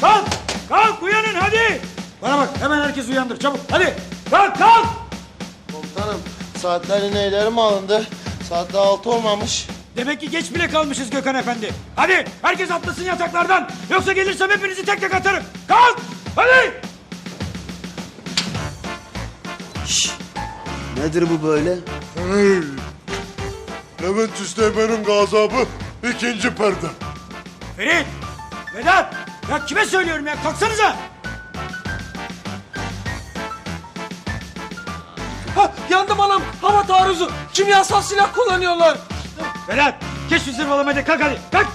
Kalk! Kalk uyanın hadi! Bana bak hemen herkes uyandır çabuk hadi! Kalk kalk! Komutanım saatler neyleri mi alındı? Saat daha altı olmamış. Demek ki geç bile kalmışız Gökhan Efendi. Hadi herkes atlasın yataklardan. Yoksa gelirsem hepinizi tek tek atarım. Kalk! Hadi! Nedir bu böyle? Hey! Levent Üsteğmen'in gazabı ikinci perde. Ferit! Vedat! Ya kime söylüyorum ya? Kalksanıza! Ha, yandım anam. Hava taarruzu. Kimyasal silah kullanıyorlar. Vedat! Geç şu zırvalamayı da kalk hadi. Kalk!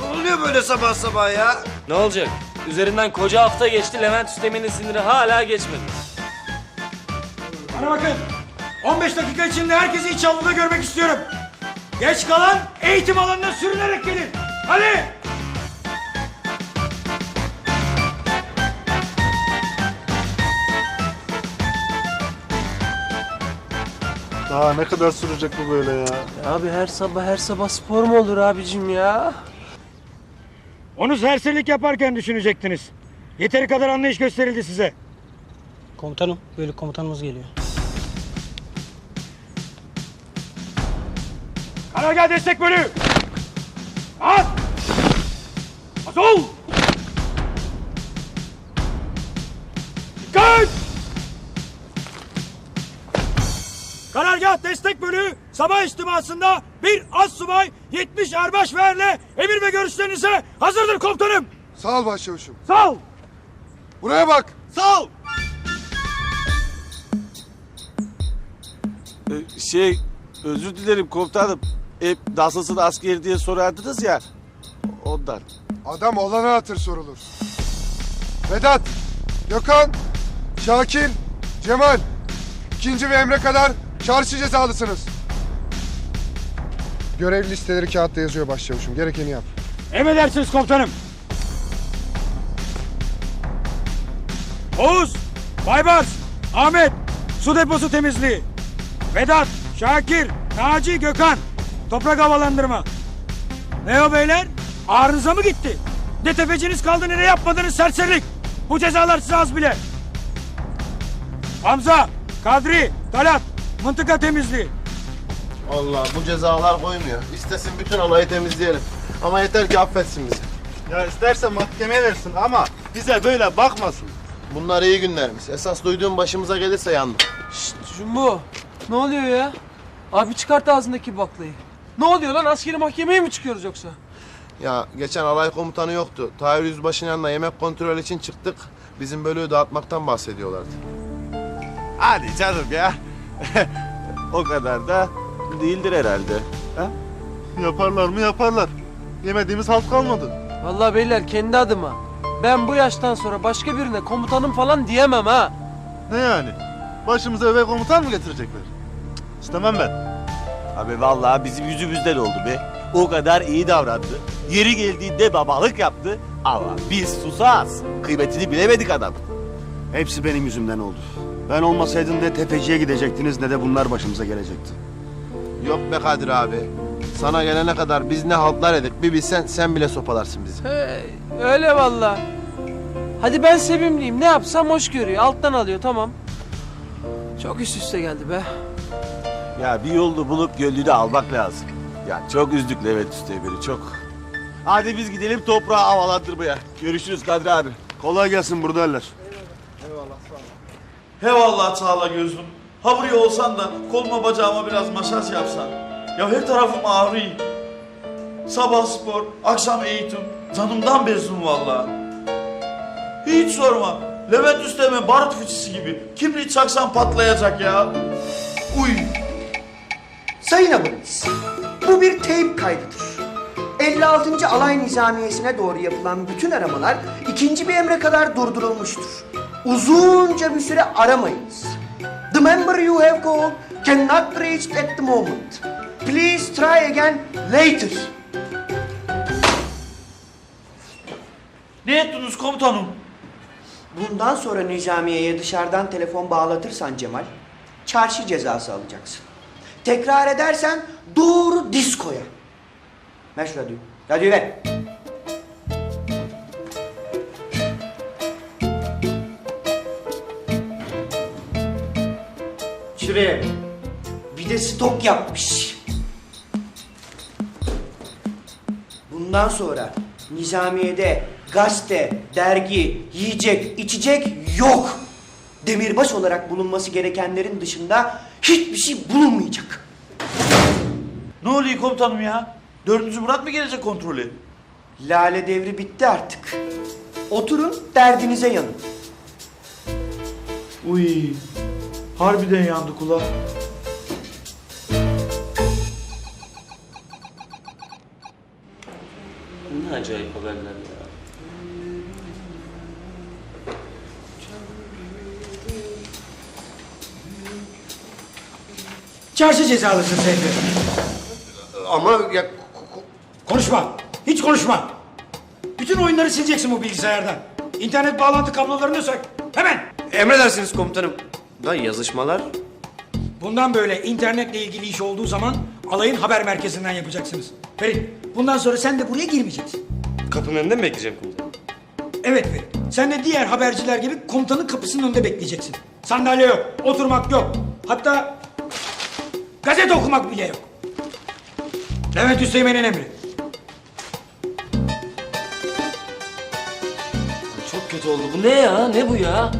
Ne oluyor böyle sabah sabah ya? Ne olacak? Üzerinden koca hafta geçti. Levent Üstemen'in siniri hala geçmedi. Bana bakın. 15 dakika içinde herkesi iç avluda görmek istiyorum. Geç kalan eğitim alanına sürünerek gelin. Hadi! Daha ne kadar sürecek bu böyle ya? Abi her sabah her sabah spor mu olur abicim ya? Onu serserilik yaparken düşünecektiniz. Yeteri kadar anlayış gösterildi size. Komutanım, bölük komutanımız geliyor. Karargah destek bölüğü. At! Azul! Dikkat! Karargah destek bölüğü sabah içtimasında bir az subay 70 erbaş ve erle emir ve görüşlerinize hazırdır komutanım. Sağ ol başçavuşum. Sağ ol. Buraya bak. Sağ ol. Şey özür dilerim komutanım. Hep nasılsın asker diye sorardınız ya. Ondan. Adam olana hatır sorulur. Vedat, Gökhan, Şakir, Cemal. ikinci ve emre kadar çarşı cezalısınız. Görev listeleri kağıtta yazıyor başçavuşum. Gerekeni yap. Emredersiniz komutanım. Oğuz, Baybars, Ahmet, su deposu temizliği. Vedat, Şakir, Naci, Gökhan. Toprak havalandırma. Ne o beyler? Ağrınıza mı gitti? Ne tepeciniz kaldı ne de yapmadınız serserilik. Bu cezalar size az bile. Hamza, Kadri, Talat, mıntıka temizliği. Allah bu cezalar koymuyor. İstesin bütün olayı temizleyelim. Ama yeter ki affetsin bizi. Ya isterse mahkemeye versin ama bize böyle bakmasın. Bunlar iyi günlerimiz. Esas duyduğum başımıza gelirse yandım. Jumbo. Ne oluyor ya? Abi çıkart ağzındaki baklayı. Ne oluyor lan? Askeri mahkemeye mi çıkıyoruz yoksa? Ya geçen alay komutanı yoktu. Tahir Yüzbaşı'nın yanına yemek kontrol için çıktık. Bizim bölüğü dağıtmaktan bahsediyorlardı. Hadi canım ya. O kadar da değildir herhalde. Ha? Yaparlar mı yaparlar. Yemediğimiz halt kalmadı. Vallahi beyler kendi adıma. Ben bu yaştan sonra başka birine komutanım falan diyemem ha. Ne yani? Başımıza eve komutan mı getirecekler? Cık, İstemem ben. Abi vallahi bizim yüzümüzden oldu be. O kadar iyi davrandı. Yeri geldiğinde babalık yaptı. Ama biz susaz. Kıymetini bilemedik adam. Hepsi benim yüzümden oldu. Ben olmasaydım ne tefeciye gidecektiniz ne de bunlar başımıza gelecekti. Yok be Kadir abi. Sana gelene kadar biz ne haltlar edik bir bilsen sen bile sopalarsın bizi. Hey, öyle vallahi. Hadi ben sevimliyim. Ne yapsam hoş görüyor. Alttan alıyor tamam. Çok üst üste geldi be. Ya bir yolunu bulup gönlünü almak lazım. Ya çok üzdük Levent Üsteğmen'i çok. Hadi biz gidelim toprağı havalandırmaya. Görüşürüz Kadri abi. Kolay gelsin buradalar. He vallahi sağla gözüm. Ha buraya olsan da koluma bacağıma biraz masaj yapsan. Ya her tarafım ağrıyor. Sabah spor, akşam eğitim. Canımdan bezdim vallahi. Hiç sorma. Levent Üsteğmen barut fıçısı gibi. Kimliği çaksan patlayacak ya. Uy. Sayın abonemiz, bu bir teyp kaydıdır. 56. Alay Nizamiyesi'ne doğru yapılan bütün aramalar ikinci bir emre kadar durdurulmuştur. Uzunca bir süre aramayınız. The member you have called cannot be reached at the moment. Please try again later. Ne ettiniz komutanım? Bundan sonra nizamiyeye dışarıdan telefon bağlatırsan Cemal, çarşı cezası alacaksın. Tekrar edersen doğru diskoya. Ver şu radyoyu. Radyoyu ver. Şuraya. Bir de stok yapmış. Bundan sonra nizamiyede gazete, dergi, yiyecek, içecek yok. Demirbaş olarak bulunması gerekenlerin dışında hiçbir şey bulunmayacak. Ne oluyor komutanım ya? Dördüncü Murat mı gelecek kontrolü? Lale devri bitti artık. Oturun derdinize yanın. Uy, harbiden yandı kula. Ne acayip haberler ya. Çarşı cezalısın Seyfi. Ama ya Konuşma. Hiç konuşma. Bütün oyunları sileceksin bu bilgisayardan. İnternet bağlantı kablolarını sök. Hemen. emredersiniz komutanım. Da yazışmalar Bundan böyle internetle ilgili iş olduğu zaman alayın haber merkezinden yapacaksınız. Ferit, bundan sonra sen de buraya girmeyeceksin. Kapının önünde mi bekleyeceğim komutanım? Evet Ferit, sen de diğer haberciler gibi komutanın kapısının önünde bekleyeceksin. Sandalye yok, oturmak yok. Hatta gazete okumak bile yok. Levent Üsteğmen'in emri. Çok kötü oldu. Bu ne ya? Ne bu ya?